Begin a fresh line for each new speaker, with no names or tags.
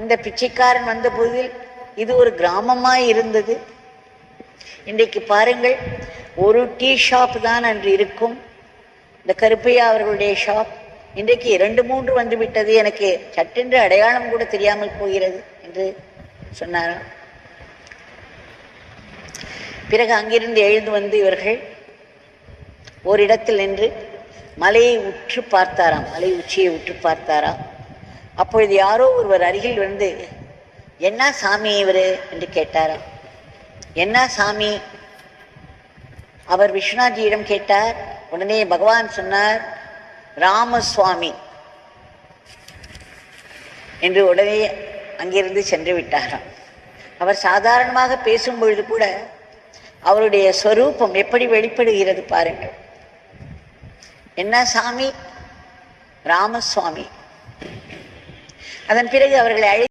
இந்த பிச்சைக்காரன் வந்த போதில் இது ஒரு கிராமமாய் இருந்தது. இன்றைக்கு பாருங்கள் ஒரு டீ ஷாப் தான் அன்று இருக்கும். இந்த கருப்பையா அவர்களுடைய ஷாப் இன்றைக்கு இரண்டு மூன்று வந்து விட்டது எனக்கு சட்டென்று அடையாளம் கூட தெரியாமல் போகிறது என்று சொன்னாராம். பிறகு அங்கிருந்து எழுந்து வந்து இவர்கள் ஓரிடத்தில் நின்று மலையை உற்று பார்த்தாராம். மலை உச்சியை உற்று பார்த்தாராம். அப்பொழுது யாரோ ஒருவர் அருகில் வந்து என்ன சாமி இவர்? என்று கேட்டாராம். என்ன சாமி? அவர் விஸ்வநாத்ஜியிடம் கேட்டார். உடனே பகவான் சொன்னார் ராமசுவாமி. என்று உடனே அங்கிருந்து சென்று விட்டாராம். அவர் சாதாரணமாக பேசும் பொழுது கூட அவருடைய ஸ்வரூபம் எப்படி வெளிப்படுகிறது பாருங்கள். என்ன சாமி? ராமசுவாமி. அதன் பிறகு அவர்களை அழை